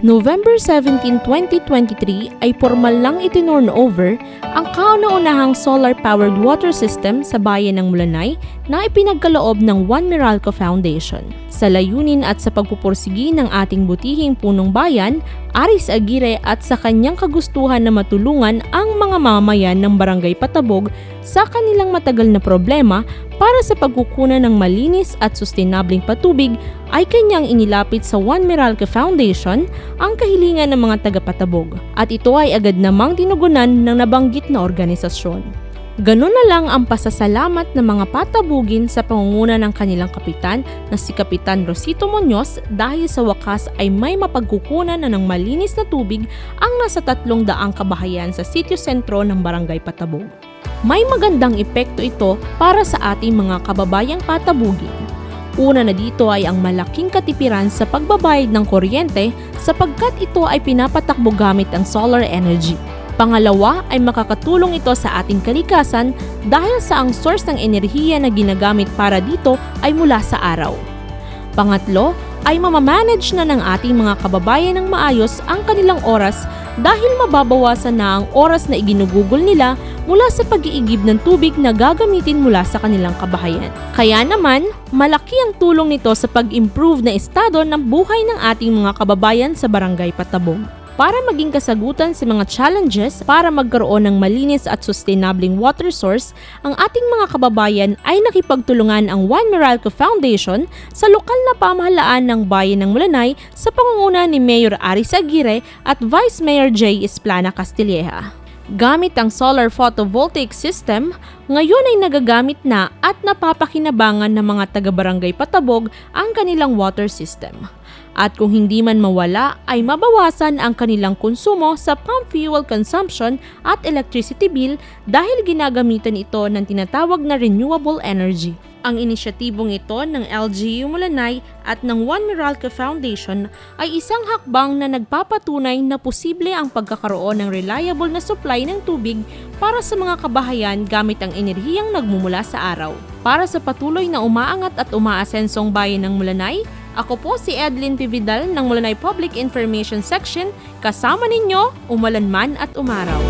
November 17, 2023 ay formal lang itinurn over ang kauna-unahang solar-powered water system sa bayan ng Mulanay na ipinagkaloob ng One Meralco Foundation. Sa layunin at sa pagpupursigi ng ating butihing punong bayan, Aris Aguirre at sa kanyang kagustuhan na matulungan ang mga mamamayan ng Barangay Patabog sa kanilang matagal na problema para sa pagkukunan ng malinis at sustainabling patubig ay kanyang inilapit sa One Meralco Foundation ang kahilingan ng mga taga-Patabog at ito ay agad namang tinugunan ng nabanggit na organisasyon. Ganun na lang ang pasasalamat ng mga patabugin sa pangunguna ng kanilang kapitan na si Kapitan Rosito Munoz dahil sa wakas ay may mapagkukunan na ng malinis na tubig ang nasa tatlong daang kabahayan sa sitio sentro ng Barangay Patabog. May magandang epekto ito para sa ating mga kababayang patabugin. Una na dito ay ang malaking katipiran sa pagbabayad ng kuryente sapagkat ito ay pinapatakbo gamit ang solar energy. Pangalawa ay makakatulong ito sa ating kalikasan dahil sa ang source ng enerhiya na ginagamit para dito ay mula sa araw. Pangatlo ay mamamanage na ng ating mga kababayan ng maayos ang kanilang oras dahil mababawasan na ang oras na iginugugol nila mula sa pag-iigib ng tubig na gagamitin mula sa kanilang kabahayan. Kaya naman, malaki ang tulong nito sa pag-improve na estado ng buhay ng ating mga kababayan sa Barangay Patabong. Para maging kasagutan sa mga challenges para magkaroon ng malinis at sustainabling water source, ang ating mga kababayan ay nakipagtulungan ang One Meralco Foundation sa lokal na pamahalaan ng bayan ng Mulanay sa pangunguna ni Mayor Aris Aguirre at Vice Mayor J. Esplana Castilleja. Gamit ang solar photovoltaic system, ngayon ay nagagamit na at napapakinabangan ng mga taga-barangay Patabog ang kanilang water system. At kung hindi man mawala, ay mabawasan ang kanilang konsumo sa pump fuel consumption at electricity bill dahil ginagamitan ito ng tinatawag na renewable energy. Ang inisyatibong ito ng LGU Mulanay at ng One Meralco Foundation ay isang hakbang na nagpapatunay na posible ang pagkakaroon ng reliable na supply ng tubig para sa mga kabahayan gamit ang enerhiyang nagmumula sa araw. Para sa patuloy na umaangat at umaasensong bayan ng Mulanay, ako po si Edlin Pividal ng Mulanay Public Information Section, kasama ninyo, umalan man at umaraw.